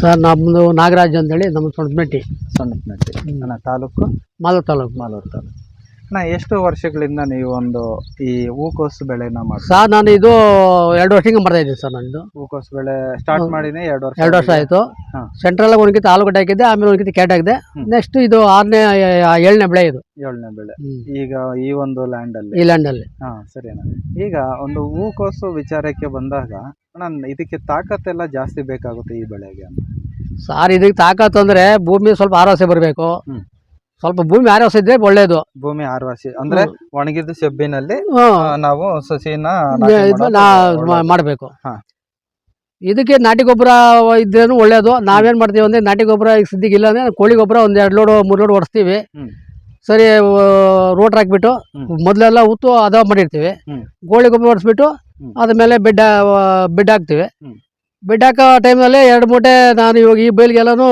Sir ನಮ್ಮದು ನಾಗರಾಜ್ ಅಂತೇಳಿ ನಮ್ಮ ಸೊಂಟಮೆಟ್ಟಿ ಸಣ್ಣಪನಟ್ಟಿ ನನ್ನ ತಾಲೂಕು? ಮಾಲೂರು ತಾಲೂಕು. ಮಾಲೂರು ತಾಲೂಕು. ಅಣ್ಣ ಎಷ್ಟು ವರ್ಷಗಳಿಂದ ನೀವು ಒಂದು ಈ ಹೂಕೋಸು ಬೆಳೆನ ಮಾಡಿ ಸರ್ ನಾನು ಇದು ಎರಡು ವರ್ಷಕ್ಕೆ ಮಾಡ್ತಾ ಇದ್ದೀನಿ ಸರ್ ನಂದು. ಹೂಕೋಸು ಬೆಳೆ ಸ್ಟಾರ್ಟ್ ಮಾಡಿನೇ ಎರಡು ವರ್ಷ ಎರಡು ವರ್ಷ ಆಯಿತು. ಹಾ. ಸೆಂಟ್ರಲ್ ಆಲೂಗಡ್ಡೆ ಹಾಕಿದ್ದೆ ಆಮೇಲೆ ಒಂದ್ಕಿತ ಕ್ಯಾಟ್ ಹಾಕಿದೆ ನೆಕ್ಸ್ಟ್ ಇದು ಆರನೇ ಏಳನೇ ಬೆಳೆ ಇದು. ಏಳನೇ ಬೆಳೆ. ಈಗ ಈ ಒಂದು ಲ್ಯಾಂಡ್ ಅಲ್ಲಿ. ಈ ಲ್ಯಾಂಡಲ್ಲಿ ಹಾ ಸರಿ ಅಣ್ಣ. ಈಗ ಒಂದು ಹೂಕೋಸು ವಿಚಾರಕ್ಕೆ ಬಂದಾಗ ಅಣ್ಣ ಇದಕ್ಕೆ ತಾಕತ್ತೆಲ್ಲ ಜಾಸ್ತಿ ಬೇಕಾಗುತ್ತೆ ಈ ಬೆಳೆಗೆ ಅಂತ. ಸಾರ್ ಇದಕ್ಕೆ ತಾಕತ್ತು ಅಂದ್ರೆ ಭೂಮಿ ಸ್ವಲ್ಪ ಆರೋಸೆ ಬರಬೇಕು. ಹ್ಮ್. ಸ್ವಲ್ಪ ಭೂಮಿ ಆರೋಸೆ ಇದ್ರೆ ಒಳ್ಳೇದು. ಭೂಮಿ ಆರ್ವಾಸಿ ಅಂದ್ರೆ ಒಣಗಿದ ಸೆಬ್ಬಿನಲ್ಲಿ ನಾವು ಸಸಿನ ಮಾಡಬೇಕು. ಇದಕ್ಕೆ ನಾಟಿ ಗೊಬ್ಬರ ಇದ್ರೇನು ಒಳ್ಳೇದು. ನಾವೇನ್ ಮಾಡ್ತೀವಿ ಅಂದ್ರೆ ನಾಟಿ ಗೊಬ್ಬರ ಈಗ ಸದ್ಯಕ್ಕೆ ಇಲ್ಲ ಅಂದ್ರೆ ಕೋಳಿ ಗೊಬ್ಬರ ಒಂದ್ ಎರಡು ಲೋಡ್ ಮೂರು ಲೋಡ್ ಹೊಡಿಸ್ತೀವಿ ಸರಿ ರೋಟರ್ ಹಾಕ್ಬಿಟ್ಟು ಮೊದ್ಲೆಲ್ಲ ಉತ್ತು ಅದ ಮಾಡಿರ್ತೀವಿ. ಕೋಳಿ ಗೊಬ್ಬರ ಹೊಡಿಸ್ಬಿಟ್ಟು ಅದ ಮೇಲೆ ಬೆಡ್ ಬೆಡ್ ಹಾಕ್ತಿವಿ. ಹ್ಮ್. ಬೆಡ್ ಹಾಕೋ ಟೈಮಲ್ಲಿ ಎರಡು ಮೂಟೆ ನಾನು ಇವಾಗ ಈ ಬೈಲ್ಗೆಲ್ಲನೂ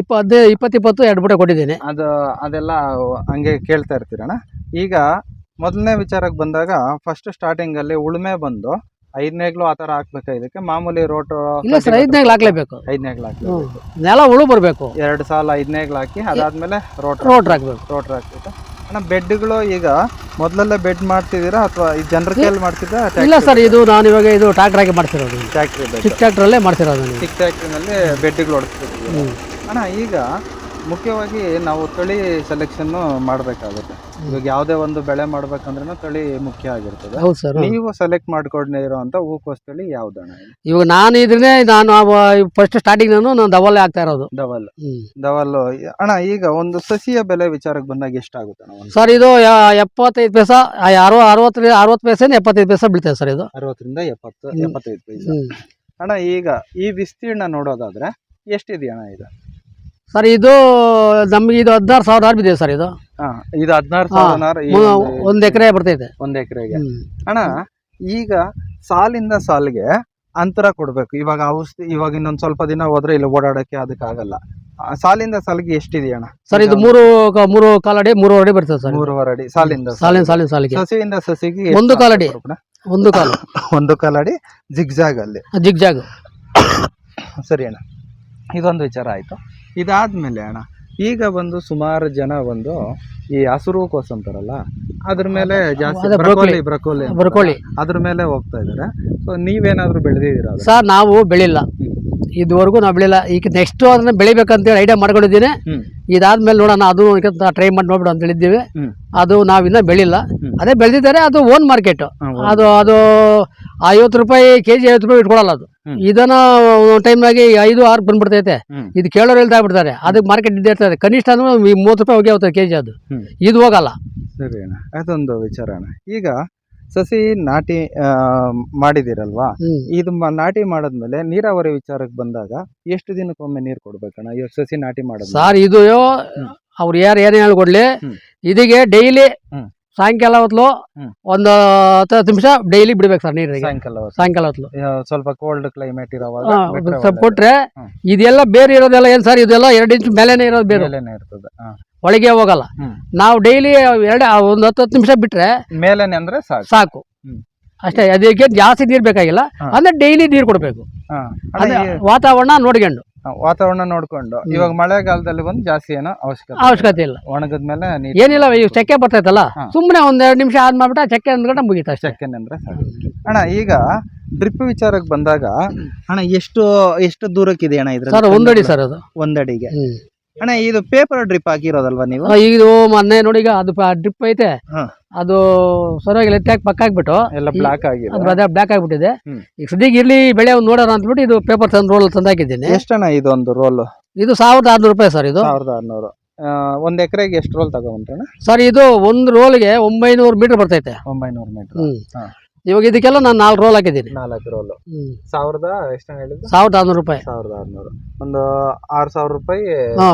ಇಪ್ಪ ಹದಿನೈದು ಇಪ್ಪತ್ತು ಇಪ್ಪತ್ತು ಎರಡು ಮೂಟೆ ಕೊಟ್ಟಿದ್ದೀನಿ. ಅದು ಅದೆಲ್ಲ ಹಂಗೆ ಕೇಳ್ತಾ ಇರ್ತೀರಣ್ಣ? ಈಗ ಮೊದಲನೇ ವಿಚಾರಕ್ಕೆ ಬಂದಾಗ ಫಸ್ಟ್ ಸ್ಟಾರ್ಟಿಂಗ್ ಅಲ್ಲಿ ಉಳುಮೆ ಬಂದು ಐದನೇಗ್ಲು ಆ ಥರ ಹಾಕ್ಬೇಕಾ ಇದಕ್ಕೆ? ಮಾಮೂಲಿ ರೋಟ್ ಇಲ್ಲ ಸರ್ ಐದನೇಗ್ಲು ಹಾಕ್ಲೇಬೇಕು. ಐದನೇಗ್ಲು ಹಾಕಿ ನೆಲ ಉಳು ಬರಬೇಕು. ಎರಡು ಸಾಲ ಐದನೇಗ್ಲು ಹಾಕಿ ಅದಾದ್ಮೇಲೆ ರೋಟ್ ರೋಟ್ರ್ ಹಾಕ್ಬೇಕು. ರೋಟ್ರ್ ಹಾಕ್ಬೇಕು ಅಣ್ಣ ಬೆಡ್ಗಳು ಈಗ ಮೊದಲೆಲ್ಲ ಬೆಡ್ ಮಾಡ್ತಿದ್ದೀರಾ ಅಥವಾ ಈ ಜನರ ಕೈಯಲ್ಲಿ ಮಾಡ್ತಿದ್ರಾ ಇಲ್ಲ ಸರ್ ಇದು ನಾನು ಇವಾಗ ಇದು ಟ್ರಾಕ್ಟರ್ ಆಗಿ ಮಾಡ್ತಿರೋದು. ಟ್ಯಾಕ್ಟ್ರಿ ಚಿಕ್ಕ ಟ್ರ್ಯಾಕ್ಟ್ರಲ್ಲೇ ಮಾಡ್ತಿರೋದು ಚಿಕ್ಕ ಟ್ಯಾಕ್ಟ್ರಿನಲ್ಲಿ ಬೆಡ್ಗಳು ಹೊಡೆಸ್ತಿದ್ದೀವಿ ಅಣ್ಣ ಈಗ ಮುಖ್ಯವಾಗಿ ನಾವು ತಳಿ ಸೆಲೆಕ್ಷನ್ ಮಾಡಬೇಕಾಗುತ್ತೆ. ಇವಾಗ ಯಾವುದೇ ಒಂದು ಬೆಳೆ ಮಾಡ್ಬೇಕಂದ್ರೂ ತಳಿ ಮುಖ್ಯ ಆಗಿರ್ತದೆ. ಹೌದು ಸರ್ ನೀವು ಸೆಲೆಕ್ಟ್ ಮಾಡ್ಕೊಂಡೇ ಇರೋವಂಥ ಹೂಕೋಸ್ ತಳಿ ಯಾವ್ದಣ್ಣ ಇದು? ಇವಾಗ ನಾನು ಇದ್ರೆ ನಾನು ಫಸ್ಟ್ ಸ್ಟಾರ್ಟಿಂಗ್ ನಾನು ನಾನು ದವಲ್ಲೇ ಆಗ್ತಾ ಇರೋದು. ಡಬಲ್ ಹ್ಮ್. ಡವಲ್ ಅಣ್ಣ ಈಗ ಒಂದು ಸಸಿಯ ಬೆಲೆ ವಿಚಾರಕ್ಕೆ ಬಂದಾಗ ಎಷ್ಟಾಗುತ್ತೆ ಅಣ್ಣ ಒಂದು? ಸರ್ ಇದು ಯ- ಎಪ್ಪತ್ತೈದು ಪೈಸ ಅರವ ಅರವತ್ತು ಅರವತ್ತು ಪೈಸೆ ಎಪ್ಪತ್ತೈದು ಪೈಸೆ ಬೀಳ್ತದೆ ಸರ್ ಇದು. ಅರವತ್ತರಿಂದ ಎಪ್ಪತ್ತು. ಎಪ್ಪತ್ತೈದು ಪೈಸೆ. ಹ್ಮ್. ಅಣ್ಣ ಈಗ ಈ ವಿಸ್ತೀರ್ಣ ನೋಡೋದಾದ್ರೆ ಎಷ್ಟಿದೆಯಣ್ಣ ಇದು? ಸರ್ ಇದು ನಮ್ಗೆ ಇದು ಹದಿನಾರು ಸಾವಿರ ಆರ್ ಬಿದ್ದಿದೆ ಸರ್ ಇದು ಹಾ ಇದು ಹದಿನಾರು. ಸಾವಿರ ಈ ಒಂದು- ಒಂದ್ ಎಕರೆ ಬರ್ತೈತೆ ಒಂದ್ ಎಕರೆಗೆ ಹ್ಮ್. ಅಣ್ಣ ಈಗ ಸಾಲಿಂದ ಸಾಲಿಗೆ ಅಂತರ ಕೊಡ್ಬೇಕು ಇವಾಗ ಔಷಧಿ ಇವಾಗ ಇನ್ನೊಂದ್ ಸ್ವಲ್ಪ ದಿನ ಹೋದ್ರೆ ಇಲ್ಲಿ ಓಡಾಡಕ್ಕೆ ಅದಕ್ಕೆ ಆಗಲ್ಲ ಆ, ಸಾಲಿಂದ ಸಾಲಿಗೆ ಎಷ್ಟಿದೆ ಅಣ್ಣ ಸರ್ ಇದು ಮೂರು ಕ- ಮೂರು ಕಾಲಡಿ ಮೂರು ಅಡಿ ಬರ್ತದೆ ಸರ್ ಇದು. ಮೂರುವರೆ ಅಡಿ ಸಾಲಿಂದ ಸಾಲಿನ ಸಾಲಿನ ಸಾಲಿಗೆ ಸಸಿಯಿಂದ ಸಸಿಗೆ ಒಂದು ಕಾಲಡಿ. ಅಣ್ಣ? ಒಂದು ಕಾಲು ಒಂದು ಕಾಲಡಿ ಜಿಗ್ಜಾಗ್ ಅಲ್ಲಿ ಜಿಗ್ ಜಾಗ್ ಸರಿ ಅಣ್ಣ ಇದೊಂದು ವಿಚಾರ ಆಯ್ತು ಇದಾದ್ಮೇಲೆ ಅಣ್ಣ ಈಗ ಬಂದು ಸುಮಾರು ಜನ ಬಂದು ಈ ಹಸಿರು ಕೋಸ್ ಅಂತಾರಲ್ಲ ಅದ್ರ ಮೇಲೆ ಜಾಸ್ತಿ ಅದೇ ಬ್ರೊಕೊಲಿ. ಬ್ರೊಕೊಲಿ. ಬ್ರಕೋಲಿ ಬರ್ಕೊಳ್ಳಿ ಅದ್ರ ಮೇಲೆ ಹೋಗ್ತಾ ಇದಾರೆ. ಸೊ ನೀವೇನಾದ್ರೂ ಬೆಳೆದಿದ್ದೀರಾ ಸರ್ ನಾವು ಬೆಳಿಲ್ಲ. ಇದುವರೆಗೂ ನಾವು ಬೆಳಿಲ್ಲ. ಈಗ ನೆಕ್ಸ್ಟ್ ಅದನ್ನ ಬೆಳಿಬೇಕಂತೇಳಿ ಐಡಿಯಾ ಮಾಡ್ಕೊಂಡಿದ್ದೀನಿ. ಹ್ಮ್. ಇದಾದ್ಮೇಲೆ ನೋಡೋಣ ಅದು ಟ್ರೈ ಮಾಡಿ ನೋಡ್ಬಿಡು ಅಂತ ಹೇಳಿದ್ದೀವಿ. ಹ್ಮ್. ಅದು ನಾವಿನ್ನ ಬೆಳಿಲ್ಲ. ಹ್ಮ್. ಅದೇ ಬೆಳೆದಿದ್ದಾರೆ ಅದು ಓನ್ ಮಾರ್ಕೆಟ್ ಹಾ, ಅದು ಅದು ಐವತ್ತು ರೂಪಾಯಿ ಕೆಜಿ ಐವತ್ತು ರೂಪಾಯಿ ಇಟ್ಕೊಳಲ್ಲ ಅದು. ಇದನ್ನ ಟೈಮ್ನಾಗೆ ಐದು ಆರು ಬಂದ್ಬಿಡ್ತೈತೆ. ಇದು ಕೇಳೋರು ಹೇಳ್ತಾ ಬಿಡ್ತಾರೆ ಅದಕ್ಕೆ ಮಾರ್ಕೆಟ್ ಇದ್ದೇ ಇರ್ತದೆ. ಕನಿಷ್ಠ ಅಂದ್ರೆ ಮೂವತ್ತು ರೂಪಾಯಿ ಹೋಗಿ ಹೋಗ್ತದೆ ಕೆ ಜಿ ಅದು ಇದು ಹೋಗಲ್ಲ. ಸರಿ ಅಣ್ಣ. ಅದೊಂದು ವಿಚಾರ ಅಣ್ಣ. ಈಗ ಸಸಿ ನಾಟಿ ಮಾಡಿದಿರಲ್ವಾ? ಇದು ನಾಟಿ ಮಾಡಿದ್ಮೇಲೆ ನೀರಾವರಿ ವಿಚಾರಕ್ಕೆ ಬಂದಾಗ ಎಷ್ಟು ದಿನಕ್ಕೊಮ್ಮೆ ನೀರು ಕೊಡ್ಬೇಕಣ್ಣ? ಇವಾಗ ಸಸಿ ನಾಟಿ ಮಾಡೋದು ಸರ್ ಇದು ಅವ್ರು ಯಾರು ಏನೇ ಹೇಳ್ಕೊಡ್ಲಿ? ಇದಿಗೆ ಡೈಲಿ. ಸಾಯಂಕಾಲ ಹೊತ್ತು. ಒಂದು ಹತ್ತು ಹತ್ತು ನಿಮಿಷ ಡೈಲಿ ಬಿಡ್ಬೇಕು ಸರ್ ನೀರಿಗೆ ಸಾಯಂಕಾಲ ಹೊತ್ತು. ಸಾಯಂಕಾಲ ಸ್ವಲ್ಪ ಕೋಲ್ಡ್ ಕ್ಲೈಮೇಟ್ ಇರೋವಾಗ ಹಾ, ಬಿಟ್ರೆ ಸ್ವಲ್ಪ ಒಳ್ಳೇದು. ಕೊಟ್ರೆ ಹ್ಮ್. ಇದೆಲ್ಲ ಬೇರೆ ಇರೋದೆಲ್ಲ ಏನ್ ಸರ್ ಇದೆಲ್ಲ ಎರಡು ಇಂಚ್ ಮೇಲೆನೆ ಇರೋದು ಬೇರೆ ಮೇಲೇನೆ ಇರ್ತದೆ ಹಾ. ಒಳಗೆ ಹೋಗಲ್ಲ ಹ್ಮ್. ನಾವು ಡೈಲಿ ಎರಡು ಒಂದು ಹತ್ತು ಹತ್ತು ನಿಮಿಷ ಬಿಟ್ರೆ ಮೇಲೇನೆ ಅಂದ್ರೆ ಸಾಕು ಸಾಕು ಹ್ಮ್. ಅಷ್ಟೇ ಅದಕ್ಕೆ ಜಾಸ್ತಿ ನೀರ್ ಬೇಕಾಗಿಲ್ಲ ಹಾ. ಅಂದ್ರೆ ಡೈಲಿ ನೀರು ಕೊಡಬೇಕು ಹಾ. ಅಣ್ಣ, ಈ ವಾತಾವರಣ ನೋಡ್ಕೊಂಡು ವಾತಾವರಣ ನೋಡ್ಕೊಂಡು. ಇವಾಗ ಮಳೆಗಾಲದಲ್ಲಿ ಬಂದು ಜಾಸ್ತಿ ಏನೋ ಅವಶ್ಯಕತೆ ಅವಶ್ಯಕತೆ ಇಲ್ಲ. ಒಣಗದ್ಮೇಲೆ ಮೇಲೆ ಏನಿಲ್ಲ ಈಗ ಚಕ್ಕೆ ಬರ್ತೈತಲ್ಲ. ಸುಮ್ಮನೆ ಒಂದ್ ಎರಡು ನಿಮಿಷ ಆದ್ ಮಾಡ್ಬಿಟ್ಟು ಆ ಚಕ್ಕೆ ಅಂದ್ರೆ ಮುಗೀತು ಅಷ್ಟೇ. ಅಂದ್ರೆ ಸಾಕು. ಅಣ್ಣ ಈಗ ಡ್ರಿಪ್ ವಿಚಾರಕ್ಕೆ ಬಂದಾಗ ಅಣ್ಣ ಎಷ್ಟು ಎಷ್ಟು ದೂರಕ್ಕಿದೆ ಅಣ್ಣ ಇದ್ರೆ ಸರ್ ಒಂದಡಿ ಸರ್ ಅದು. ಒಂದಡಿಗೆ. ಅಣ್ಣ ಇದು ಪೇಪರ್ ಡ್ರಿಪ್ ಹಾಕಿರೋದಲ್ವಾ ನೀವು? ಆ, ಇದು ಮೊನ್ನೆ ನೋಡಿ ಈಗ ಅದು ಡ್ರಿಪ್ ಐತೆ. ಹಾ. ಅದು ಸರಿಯಾಗಿ ಲೆತ್ತಾಕಿ ಪಕ್ಕ ಹಾಕ್ಬಿಟ್ಟು ಎಲ್ಲ ಬ್ಲಾಕ್ ಆಗಿದೆ. ಅದು ಅದೇ ಬ್ಲಾಕ್ ಆಗ್ಬಿಟ್ಟಿದೆ. ಹ್ಮ್. ಈಗ ಸದ್ಯಕ್ಕೆ ಇರ್ಲಿ ಬೆಳೆ ಒಂದು ನೋಡೋಣ ಅಂದ್ಬಿಟ್ಟು ಇದು ಪೇಪರ್ ತಂದು ರೋಲ್ ತಂದಾಕಿದ್ದೀನಿ. ಎಷ್ಟಣ್ಣ ಇದೊಂದು ರೋಲ್ ಇದು ಸಾವಿರದ ಆರ್ನೂರು ರೂಪಾಯಿ ಸರ್ ಇದು. ಸಾವಿರದ ಆರ್ನೂರು. ಒಂದ್ ಎಕರೆಗೆ ಎಷ್ಟು ರೋಲ್ ತಗೊಂಡ್ರಣ್ಣ ಸರ್ ಇದು ಒಂದು ರೋಲ್ಗೆ ಒಂಬೈನೂರು ಮೀಟರ್ ಬರ್ತೈತೆ. ಒಂಬೈನೂರು ಮೀಟರ್ ಹ್ಮ್. ಹಾ. ಇವಾಗ ಇದಕ್ಕೆಲ್ಲ ನಾನು ನಾಲ್ಕು ರೋಲ್ ಹಾಕಿದ್ದೀನಿ. ನಾಲ್ಕು ರೋಲು ಹ್ಮ್. ಸಾವಿರದ ಎಷ್ಟು ಹೇಳಿದ್ರು ಸಾವಿರದ ಆರ್ನೂರು ರೂಪಾಯಿ. ಸಾವಿರದ ಆರ್ನೂರು. ಒಂದು ಆರು ಸಾವಿರ ರೂಪಾಯಿ ಹಾ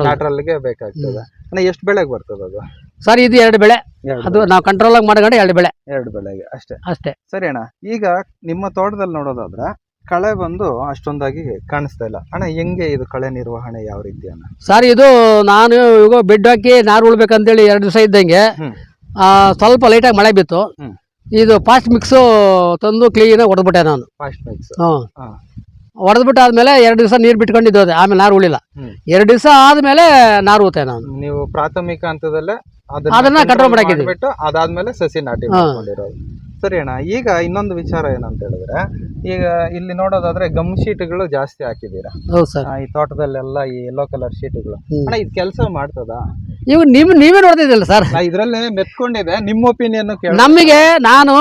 ನ್ಯಾಟ್ರಲ್ಗೆ ಬೇಕಾಗ್ತದೆ. ಅಣ್ಣ ಎಷ್ಟು ಬೆಳೆಗೆ ಬರ್ತದೆ ಅದು? ಸರ್ ಇದು ಎರಡು ಬೆಳೆ. ಎರಡು ಅದು ನಾವು ಕಂಟ್ರೋಲ್ ಆಗಿ ಮಾಡ್ಕೊಂಡು ಎರಡು ಬೆಳೆ. ಎರಡು ಬೆಳೆಗೆ ಅಷ್ಟೇ. ಅಷ್ಟೇ. ಸರಿ ಅಣ್ಣ ಈಗ ನಿಮ್ಮ ತೋಟದಲ್ಲಿ ನೋಡೋದಾದ್ರೆ ಕಳೆ ಬಂದು ಅಷ್ಟೊಂದಾಗಿ ಕಾಣಿಸ್ತಾ ಇಲ್ಲ. ಅಣ್ಣ ಹೆಂಗೆ ಇದು ಕಳೆ ನಿರ್ವಹಣೆ ಯಾವ ರೀತಿ ಅಣ್ಣ? ಸರ್ ಇದು ನಾನು ಇವಾಗ ಬೆಡ್ ಹಾಕಿ ನಾರು ಉಳ್ಬೇಕಂತೇಳಿ ಎರಡು ದಿವಸ ಇದ್ದಂಗೆ ಹ್ಮ್. ಆ, ಸ್ವಲ್ಪ ಲೈಟಾಗಿ ಮಳೆ ಬಿತ್ತು. ಹ್ಮ್. ಇದು ಫಾಸ್ಟ್ ಮಿಕ್ಸು ತಂದು ಕ್ಲೀನಾಗಿ ಹೊಡೆದ್ಬಿಟ್ಟೆ ನಾನು. ಫಾಸ್ಟ್ ಮಿಕ್ಸ್ ಹ್ಞೂ ಹಾ. ಹೊಡೆದ್ಬಿಟ್ಟು ಆದ್ಮೇಲೆ ಎರಡು ದಿವಸ ನೀರು ಬಿಟ್ಕೊಂಡಿದ್ದು ಅದೇ ಆಮೇಲೆ ನಾರು ಉಳಿಲ್ಲ. ಎರಡು ದಿವಸ ಆದ್ಮೇಲೆ ನಾರು ಊತೆ ನಾನು. ನೀವು ಪ್ರಾಥಮಿಕ ಹಂತದಲ್ಲೇ ಅದನ್ನ ಕಂಟ್ರೋಲ್. ಮಾಡ್ಬಿಟ್ಟು ಅದಾದ್ಮೇಲೆ ಸಸಿ ನಾಟಿ ಮಾಡ್ಕೊಂಡಿರೋದು. ಸರಿ ಅಣ್ಣ ಈಗ ಇನ್ನೊಂದು ವಿಚಾರ ಏನಂತ ಹೇಳಿದ್ರೆ ಈಗ ಇಲ್ಲಿ ನೋಡೋದಾದ್ರೆ ಗಮ್ ಶೀಟ್ಗಳು ಜಾಸ್ತಿ ಹಾಕಿದ್ದೀರಾ? ಹೌದು ಸರ್. ಆ, ಈ ತೋಟದಲ್ಲೆಲ್ಲ ಈ ಯೆಲ್ಲೋ ಕಲರ್ ಶೀಟ್ಗಳು ಹ್ಮ್. ಅಣ್ಣ ಇದು ಕೆಲಸ ಮಾಡ್ತದ? ಇವ್ ನಿಮ್ ನೀವೇ ನೋಡ್ತಿದ್ದಿಲ್ಲ ಸರ್. ನಾ ಇದ್ರಲ್ಲಿ ಮೆತ್ಕೊಂಡಿದೆ ನಿಮ್ಮ ಒಪಿನಿಯನ್ ಕೇಳ ನಮಗೆ ನಾನು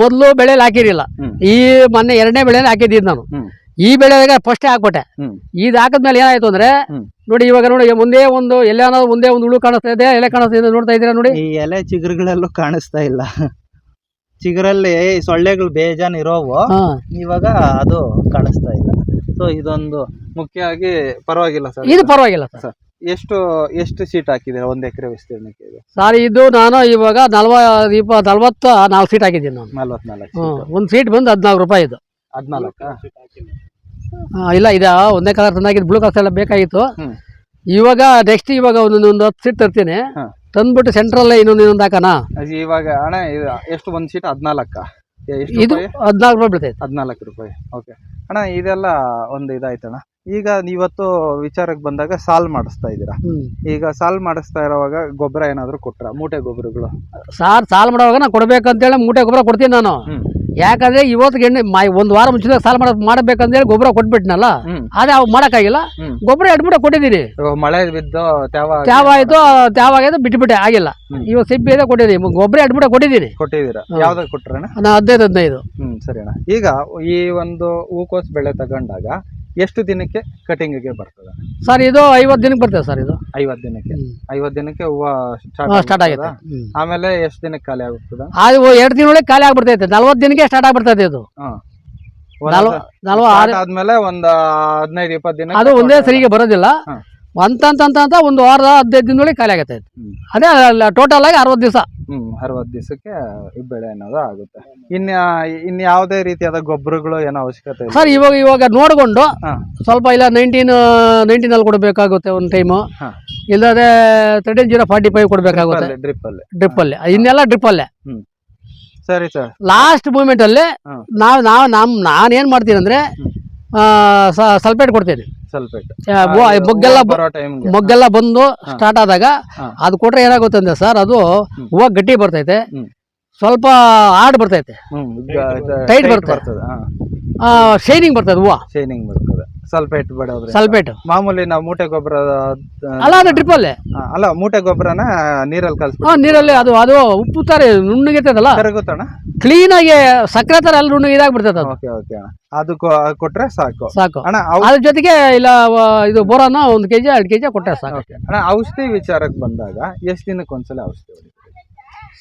ಮೊದಲು ಬೆಳೆಯಲ್ಲಿ ಹಾಕಿರಲಿಲ್ಲ. ಹ್ಮ್. ಈ ಮೊನ್ನೆ ಎರಡನೇ ಬೆಳೆಯಲ್ಲಿ ಹಾಕಿದ್ದೀನಿ ನಾನು. ಹ್ಮ್. ಈ ಬೆಳೆಗೆ ಫಸ್ಟೇ ಹಾಕ್ಬಿಟ್ಟೆ. ಹ್ಮ್. ಇದು ಹಾಕಿದ್ಮೇಲೆ ಏನಾಯ್ತು ಅಂದ್ರೆ ಹ್ಮ್. ನೋಡಿ ಇವಾಗ ನೋಡಿ ಮುಂದೆ ಒಂದು ಎಲ್ಲೇ ಅನ್ನೋದು ಮುಂದೆ ಒಂದು ಹುಳು ಕಾಣಿಸ್ತಾ ಇದೆ ಎಲೆ ಕಾಣಿಸ್ತಾ ಇದೆ ನೋಡ್ತಾ ಇದೀರಾ ನೋಡಿ. ಈ ಎಲೆ ಚಿಗುರುಗಳೆಲ್ಲೂ ಕಾಣಿಸ್ತಾ ಇಲ್ಲ. ಚಿಗುರಲ್ಲಿ ಸೊಳ್ಳೆಗಳು ಬೇಜಾನ್ ಇರೋವು. ಇವಾಗ ಅದು ಕಾಣಿಸ್ತಾ ಇಲ್ಲ. ಸೊ ಇದೊಂದು ಮುಖ್ಯವಾಗಿ ಪರವಾಗಿಲ್ಲ ಸರ್. ಇದು ಪರವಾಗಿಲ್ಲ ಸರ್. ಎಷ್ಟು ಎಷ್ಟು ಸೀಟ್ ಹಾಕಿದ್ದೀರಾ? ಒಂದು ಎಕರೆ ವಿಸ್ತೀರ್ಣಕ್ಕೆ ಇದು? ಸರ್ ಇದು ನಾನು ಇವಾಗ ನಲ್ವ ಇಪ್ಪ ನಲ್ವತ್ತ ನಾಲ್ಕು ಸೀಟ್ ಹಾಕಿದ್ದೀನಿ ನಾನು. ನಲ್ವತ್ನಾಲ್ಕು. ಒಂದು ಸೀಟ್ ಬಂದು ಹದಿನಾಲ್ಕು ರೂಪಾಯಿ ಇದು. ಹದಿನಾಲ್ಕು? ಇಲ್ಲ ಇದು ಒಂದೇ ಕಲರ್ ತಂದಾಗಿದ್ದು ಬ್ಲೂ ಕಲರ್ ಎಲ್ಲ ಬೇಕಾಗಿತ್ತು. ಇವಾಗ ನೆಕ್ಸ್ಟ್ ಇವಾಗ ಒಂದೊಂದು ಒಂದು ಹತ್ತು ಸೀಟ್ ತರ್ತೀನಿ. ತಂದ್ಬಿಟ್ಟು ಸೆಂಟ್ರಲ್ಲೇ ಇನ್ನೊಂದು ಇನ್ನೊಂದು ಹಾಕೋಣ ಇವಾಗ ಅಣ್ಣ ಇದು ಎಷ್ಟು ಒಂದು ಸೀಟ್ ಹದಿನಾಲ್ಕ. ಇದು ಹದಿನಾಲ್ಕು ರೂಪಾಯಿ ಬೀಳ್ತೈತೆ ಹದಿನಾಲ್ಕು ರೂಪಾಯಿ. ಓಕೆ ಅಣ್ಣ ಇದೆಲ್ಲ ಒಂದು ಇದಾಯ್ತಣ್ಣ. ಈಗ ಇವತ್ತು ವಿಚಾರಕ್ಕೆ ಬಂದಾಗ ಸಾಲ್ ಮಾಡಿಸ್ತಾ ಇದ್ದೀರಾ? ಈಗ ಸಾಲ್ ಮಾಡಿಸ್ತಾ ಇರೋವಾಗ ಗೊಬ್ಬರ ಏನಾದರೂ ಕೊಟ್ರ? ಮೂಟೆ ಗೊಬ್ಬರಗಳು? ಸಾರ್ ಸಾಲ್ವ್ ಮಾಡುವಾಗ ನಾನು ಕೊಡ್ಬೇಕಂತೇಳಿ ಮೂಟೆ ಗೊಬ್ಬರ ಕೊಡ್ತೀನಿ ನಾನು. ಯಾಕಂದ್ರೆ ಇವತ್ತು ಗೆಣ್ಣೆ ಒಂದು ವಾರ ಮುಂಚೆ ಸಾಲ ಮಾಡ ಮಾಡಬೇಕಂದ್ರೆ ಗೊಬ್ಬರ ಕೊಟ್ಬಿಟ್ನಲ್ಲ? ಆದ್ರೆ ಅದೇ ಅವ್ ಮಾಡಕ್ಕಾಗಿಲ್ಲ. ಗೊಬ್ಬರ ಎರಡು ಮೂಟ ಕೊಟ್ಟಿದ್ದೀನಿ ಮಳೆ ಬಿದ್ದು ತ್ಯಾವ ಆಯ್ತು ತ್ಯಾವ ಆಗಿದ್ದು ಬಿಟ್ಬಿಟ್ಟೆ ಆಗಿಲ್ಲ. ಇವಾಗ ಸಿಬ್ಬಿ ಇದೆ ಕೊಟ್ಟಿದ್ದೀನಿ ಗೊಬ್ಬರ ಎರಡು ಮೂಟ ಕೊಟ್ಟಿದ್ದೀನಿ ಕೊಟ್ಟಿದ್ದೀರಾ? ನಾನು ಹದಿನೈದು ಹದಿನೈದು ಹ್ಮ್ ಸರಿ ಅಣ್ಣ. ಈಗ ಈ ಒಂದು ಹೂಕೋಸ್ ಬೆಳೆ ತಗೊಂಡಾಗ ಎಷ್ಟು ದಿನಕ್ಕೆ ಕಟಿಂಗಿಗೆ ಬರ್ತದೆ? ಸರ್ ಇದು ಐವತ್ತು ದಿನಕ್ಕೆ ಬರ್ತದೆ ಸರ್ ಇದು. ಐವತ್ತು ದಿನಕ್ಕೆ. ಐವತ್ತು ದಿನಕ್ಕೆ ಹೂವು ಸ್ಟಾರ್ಟ್ ಆಗಿದೆ ಆಮೇಲೆ ಎಷ್ಟು ದಿನಕ್ಕೆ ಖಾಲಿ ಆಗುತ್ತದೆ ಅದು ಎರಡು ದಿನೊಳಗೆ ಖಾಲಿ ಆಗ್ಬಿಡ್ತೈತೆ. ನಲ್ವತ್ತು ದಿನಕ್ಕೆ ಸ್ಟಾರ್ಟ್ ಆಗ್ಬಿಡ್ತೈತೆ ಇದು. ಆದ್ಮೇಲೆ ಒಂದ್ ಹದಿನೈದು ಇಪ್ಪತ್ತು ದಿನ ಅದು ಒಂದೇ ಸರಿಗೆ ಬರೋದಿಲ್ಲ. ಅಂತ ಒಂದು ವಾರದ ಹದಿನೈದು ದಿನದೊಳಗೆ ಖಾಲಿ ಆಗತ್ತೆ. ಅದೇ ಟೋಟಲ್ ಆಗಿ ಅರವತ್ತು ದಿವಸ. ಹ್ಮ್ ಅರವತ್ತು ದಿವಸಕ್ಕೆ ಬೆಳೆ ಅನ್ನೋದು ಆಗುತ್ತೆ. ಇನ್ನ ಇನ್ ಯಾವುದೇ ರೀತಿಯಾದ ಗೊಬ್ಬರಗಳು ಏನೋ ಅವಶ್ಯಕತೆ ಇಲ್ಲ ಸರ್ ಇವಾಗ ಇವಾಗ ನೋಡಿಕೊಂಡು ಹಾ. ಸ್ವಲ್ಪ ಇಲ್ಲ ನೈನ್ಟೀನ್ ಅಲ್ಲಿ ಕೊಡಬೇಕಾಗುತ್ತೆ ಒಂದು ಟೈಮು ಹಾ. ಇಲ್ಲದೆ ತರ್ಟೀನ್ ಜೀರೋ ಫಾರ್ಟಿ ಫೈವ್ ಕೊಡಬೇಕಾಗುತ್ತೆ ಡ್ರಿಪ್ ಅಲ್ಲಿ ಡ್ರಿಪ್ಪಲ್ಲಿ ಇನ್ನೆಲ್ಲ ಡ್ರಿಪ್ಪಲ್ಲೇ ಸರಿ ಸರ್ ಲಾಸ್ಟ್ ಮೂಮೆಂಟಲ್ಲಿ ಹಾ. ನಾವು ನಾವು ನಮ್ಮ ನಾನು ಏನು ಮಾಡ್ತೀನಿ ಅಂದ್ರೆ ಸಲ್ಪೇಟ್ ಕೊಡ್ತೀನಿ ಸಲ್ಫೇಟ್ ಆ, ಬೊ- ಮೊಗ್ಗೆಲ್ಲ ಬ- ಬರೋ ಟೈಮ್ಗೆ ಮೊಗ್ಗೆಲ್ಲ ಬಂದು. ಸ್ಟಾರ್ಟ್ ಆದಾಗ ಹಾ. ಅದು ಕೊಟ್ರೆ ಏನಾಗುತ್ತೆ ಅಂದ್ರೆ ಸರ್ ಅದು. ಹೂವು ಗಟ್ಟಿ ಬರ್ತೈತೆ ಹ್ಮ್. ಸ್ವಲ್ಪ ಹಾರ್ಡ್ ಬರ್ತೈತೆ. ಟೈಟ್ ಬರ್ತದೆ. ಬರ್ತದೆ ಶೈನಿಂಗ್ ಬರ್ತದೆ ಹೂವು. ಶೈನಿಂಗ್ ಬರ್ತದೆ. ಸಲ್ಫೇಟ್ ಬಡೋದ್ರೆ ಸಲ್ಫೇಟ್ ಮಾಮೂಲಿ ನಾವು ಮೂಟೆ ಗೊಬ್ಬರ ಅಲ್ಲ ಅದು ಡ್ರಿಪ್ಪಲ್ಲೇ ಅಲ್ಲ. ಮೂಟೆ ಗೊಬ್ಬರನ ನೀರಲ್ಲಿ ಹಾ ಕಲ್ಸ್ಬಿಟ್ಟು ನೀರಲ್ಲಿ ಅದು ಅದು ಉಪ್ಪು ತರ ನುಣ್ಣಗಿರ್ತದಲ್ಲ? ಕರಗುತ್ತಣ್ಣ? ಆಗಿ ಸಕ್ಕರೆ ತರ ಅಲ್ಲಿ ನುಣ್ಣಗೆ ಇದಾಗ್ಬಿಡ್ತದೆ ಅದು. ಓಕೆ ಓಕೆ ಅಣ್ಣ. ಅದು ಕೊಟ್ರೆ ಸಾಕು. ಸಾಕು. ಅಣ್ಣ ಅದ್ರ ಜೊತೆಗೆ ಇಲ್ಲ ವ- ಇದು ಬೋರಾನ ಒಂದು ಕೆಜಿ ಎರಡು ಕೆಜಿ ಕೊಟ್ಟರೆ ಸಾಕು. ಓಕೆ. ಅಣ್ಣ ಔಷಧಿ ವಿಚಾರಕ್ಕೆ ಬಂದಾಗ ಎಷ್ಟು ದಿನಕ್ಕೆ ಒಂದ್ಸಲ ಔಷಧಿ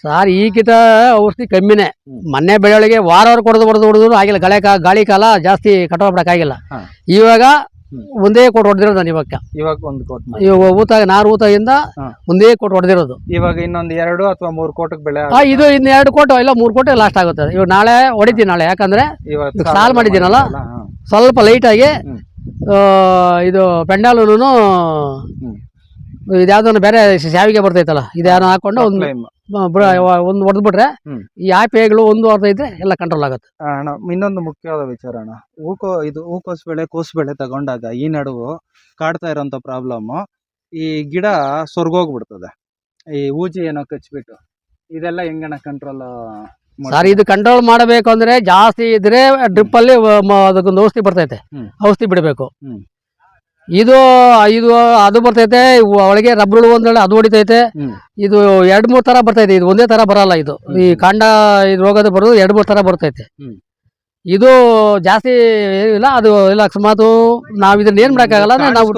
ಸರ್ ಈಗಿತ ಔಷಧಿ ಕಮ್ಮಿನೇ. ಮೊನ್ನೆ ಬೆಳೆಗಳಿಗೆ ವಾರ ವಾರ ಕೊಡದು ಹೊಡೆದು ಹೊಡೆದ್ರು ಆಗಿಲ್ಲ. ಗಳೆ ಕಾ ಗಾಳಿ ಕಾಲ ಜಾಸ್ತಿ ಕಟಾವ್ ಹಾ. ಇವಾಗ ಒಂದೇ ಕೋಟ್ ಹೊಡೆದಿರೋದು ನಾನು ಇವಾಗ. ಇವಾಗ ಒಂದು ಕೋಟ್ ಇವಾಗ ಊತ ನಾರು ಊತದಿಂದ. ಒಂದೇ ಕೋಟ್ ಹೊಡೆದಿರೋದು. ಇವಾಗ ಇನ್ನೊಂದು ಎರಡು ಅಥವಾ ಮೂರು ಕೋಟಕ್ಕೆ ಬೆಳೆ ಆ, ಇದು ಇನ್ನು ಎರಡು ಕೋಟು ಇಲ್ಲ ಮೂರು ಕೋಟು ಲಾಸ್ಟ್ ಆಗುತ್ತೆ. ಇವಾಗ ನಾಳೆ ಹೊಡಿತೀನಿ ನಾಳೆ. ಯಾಕಂದ್ರೆ ಇವತ್ತು ಸಾಲ್ ಮಾಡಿದ್ದೀನಲ್ಲ? ಹಾ. ಸ್ವಲ್ಪ ಲೈಟಾಗಿ ಆಗಿ ಇದು ಪೆಂಡಾಲೂನು ಹ್ಮ್. ಇದ್ಯಾವ್ದೋ ಬೇರೆ ಶಾವಿಗೆ ಬರ್ತೈತಲ್ಲ? ಇದ್ಯಾವ ಹಾಕೊಂಡು ಒಂದು. ಒಂದು ಹೊಡೆದ್ಬಿಟ್ರೆ ಬಿಟ್ರೆ ಈ ಆಪೆಗಳು ಒಂದು ಹೊಡೆದ ಇದ್ರೆ ಎಲ್ಲ ಕಂಟ್ರೋಲ್ ಆಗುತ್ತೆ. ಅಣ್ಣ ಇನ್ನೊಂದು ಮುಖ್ಯವಾದ ವಿಚಾರ ಅಣ್ಣ. ಹೂಕೋ ಇದು ಹೂಕೋಸ್ ಬೆಳೆ ಕೋಸು ಬೆಳೆ ತಗೊಂಡಾಗ ಈ ನಡುವು ಕಾಡ್ತಾ ಇರೋಂಥ ಪ್ರಾಬ್ಲಮ್ ಈ ಗಿಡ ಸೊರ್ಗೋಗ್ಬಿಡ್ತದೆ. ಈ ಊಜಿ ಏನೋ ಕಚ್ಬಿಟ್ಟು. ಇದೆಲ್ಲ ಹೆಂಗಣ್ಣ ಕಂಟ್ರೋಲ್ ಸರ್ ಇದು ಕಂಟ್ರೋಲ್ ಮಾಡಬೇಕು ಅಂದ್ರೆ ಜಾಸ್ತಿ ಇದ್ರೆ ಡ್ರಿಪ್ ಅಲ್ಲಿ ಅದಕ್ಕೊಂದು ಔಷಧಿ ಬರ್ತೈತೆ. ಔಷಧಿ ಬಿಡಬೇಕು. ಇದು ಇದು ಅದು ಬರ್ತೈತೆ ಇವು ಒಳಗೆ ರಬ್ಬರ್ ಒಂದೇಳಿ ಅದು ಹೊಡಿತೈತೆ. ಇದು ಎರಡ್ ಮೂರ್ ತರ ಬರ್ತೈತೆ ಇದು ಒಂದೇ ತರ ಬರಲ್ಲ ಇದು. ಈ ಕಾಂಡ ಇದು ರೋಗದ ಬರೋದು ಎರಡ್ ಮೂರ್ ತರ ಬರ್ತೈತೆ. ಇದು ಜಾಸ್ತಿ ಏನಿಲ್ಲ ಅದು ಇಲ್ಲ ಅಕಸ್ಮಾತು ನಾವ್ ಇದನ್ನ ಏನ್ ಮಾಡಕ್ಕಾಗಲ್ಲ ಅಂದ್ರೆ ನಾವು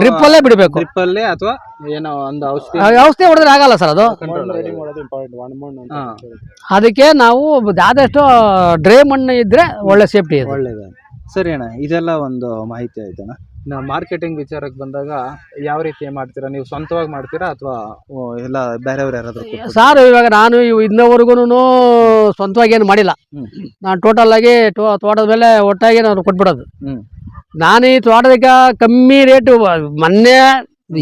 ಡ್ರಿಪ್ ಅಲ್ಲೇ ಬಿಡಬೇಕು. ಡ್ರಿಪ್ ಅಲ್ಲೇ ಅಥವಾ ಏನೋ ಒಂದು ಔಷಧಿ ಔಷಧಿ ಹೊಡೆದ್ರೆ ಆಗಲ್ಲ ಸರ್ ಅದು. ಅದಕ್ಕೆ ನಾವು ಆದಷ್ಟು ಡ್ರೈ ಮಣ್ಣು ಇದ್ರೆ ಒಳ್ಳೆ ಸೇಫ್ಟಿ ಇದೆ. ಒಳ್ಳೇದು. ಸರಿ ಅಣ್ಣ ಇದೆಲ್ಲ ಒಂದು ಮಾಹಿತಿ ಆಯ್ತಣ್ಣ? ನಾವು ಮಾರ್ಕೆಟಿಂಗ್ ವಿಚಾರಕ್ಕೆ ಬಂದಾಗ ಯಾವ ರೀತಿ ಮಾಡ್ತೀರಾ? ನೀವು ಸ್ವಂತವಾಗಿ ಮಾಡ್ತೀರಾ ಅಥವಾ ಎಲ್ಲ ಬೇರೆಯವ್ರು ಯಾರಾದರೂ ಸರ್ ಇವಾಗ ನಾನು ಇವ್ ಇನ್ನವರೆಗೂ ಸ್ವಂತವಾಗಿ ಏನು ಮಾಡಿಲ್ಲ. ನಾನು ಟೋಟಲ್ ಆಗಿ ಟೋ- ತೋಟದ ಮೇಲೆ ಒಟ್ಟಾಗಿ ನಾನು ಕೊಟ್ಬಿಡೋದು. ನಾನು ಈ ತೋಟದಕ್ಕೆ ಕಮ್ಮಿ ರೇಟು ಮೊನ್ನೆ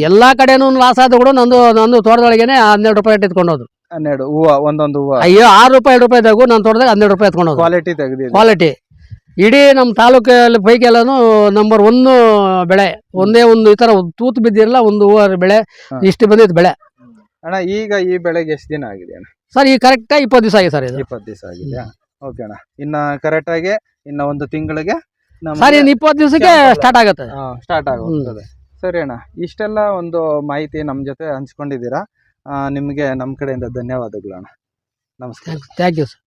ಎಲ್ಲ ಕಡೆನೂ ಲಾಸ್ ಆದ ಕೂಡ ನಂದು ನಂದು ತೋಟದೊಳಗೇನೆ ಹನ್ನೆರಡು ರೂಪಾಯಿ ರೇಟ್ ಎತ್ಕೊಂಡೋದು ಹನ್ನೆರಡು ಹೂವು ಒಂದೊಂದು ಹೂವು. ಅಯ್ಯೋ ಆರು ರೂಪಾಯಿ ಎರಡು ತಗೋ ನಾನು ತೋಟದಾಗ ಹನ್ನೆರಡು ರೂಪಾಯಿ ಎತ್ಕೊಂಡೋದು ಕ್ವಾಲಿಟಿ ತೆಗೆದು ಕ್ವಾಲಿಟಿ ಇಡೀ ನಮ್ಮ ತಾಲೂಕಲ್ಲಿ ಪೈಕಿ ಎಲ್ಲಾನು ನಂಬರ್ ಒಂದು ಬೆಳೆ. ಒಂದೇ ಒಂದು ಈ ತರ ತೂತು ಬಿದ್ದಿರಲ್ಲ ಒಂದು ಹೂವಾರ ಬೆಳೆ. ಇಷ್ಟು ಬಂದಿದ್ದು ಬೆಳೆ. ಅಣ್ಣ ಈಗ ಈ ಬೆಳೆಗೆ ಎಷ್ಟು ದಿನ ಆಗಿದೆ ಅಣ್ಣ? ಸರ್ ಈಗ ಕರೆಕ್ಟ್ ಇಪ್ಪತ್ತು ದಿವಸ ಆಗಿದೆ ಸರ್ ಇದು. ಇಪ್ಪತ್ತು ದಿವಸ ಆಗಿದೆ. ಓಕೆ ಅಣ್ಣ. ಇನ್ನ ಕರೆಕ್ಟ್ ಆಗಿ ಇನ್ನ ಒಂದು ತಿಂಗಳಿಗೆ ಸರ್ ಇನ್ನು ಇಪ್ಪತ್ತು ದಿವಸಕ್ಕೆ ಸ್ಟಾರ್ಟ್ ಆಗುತ್ತೆ. ಸ್ಟಾರ್ಟ್ ಆಗೋಗ್ತದೆ ಸರಿ ಅಣ್ಣ ಇಷ್ಟೆಲ್ಲ ಒಂದು ಮಾಹಿತಿ ನಮ್ಮ ಜೊತೆ ಹಂಚ್ಕೊಂಡಿದ್ದೀರಾ? ನಿಮಗೆ ನಿಮ್ಗೆ ನಮ್ಮ ಕಡೆಯಿಂದ ಧನ್ಯವಾದಗಳು ಅಣ್ಣ. ನಮಸ್ಕಾರ. Thank you sir